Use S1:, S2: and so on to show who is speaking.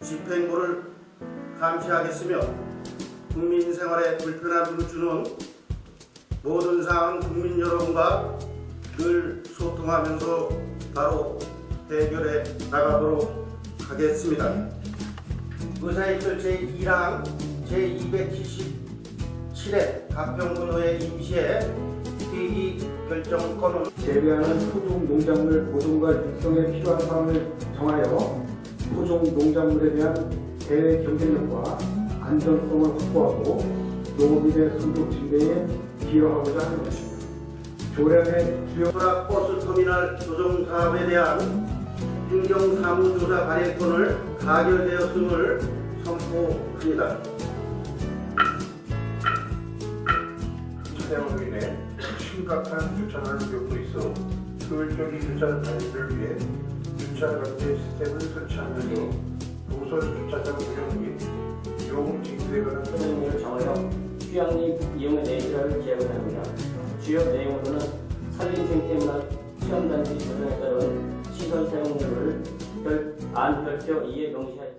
S1: 집행부를 감시하겠으며 국민 생활에 불편함을 주는 모든 사항 국민 여러분과 늘 소통하면서 바로 해결해 나가도록 하겠습니다. 의사일절 제2랑 제277회 가평군의회 임시회 회의 결정권은
S2: 재배하는 토종 농작물 보존과 육성에 필요한 사항을 정하여 토종 농작물에 대한 대외 경쟁력과 안전성을 확보하고 농업인의 소득 증대에 기여하고자 하는 것입니다. 조련의 주요
S1: 소라 버스 터미널 조정 사업에 대한 행정사무조사 발행권을 가결되었음을 선포합니다.
S3: 차량으로 인해 심각한 주차난을 겪고 있어 효율적인 주차 관리를 위해 주차 관리 시스템을 설치하면서 도서 주차장 운영 및 요금 징수에 관한
S4: 표현을 정하여 휴양림 이용의 내용을 제공합니다. 주요 내용으로는 산림 생태문화 체험단지 조정에 따른 시설 사용료를 별, 안 별표 2에 명시하였습니다.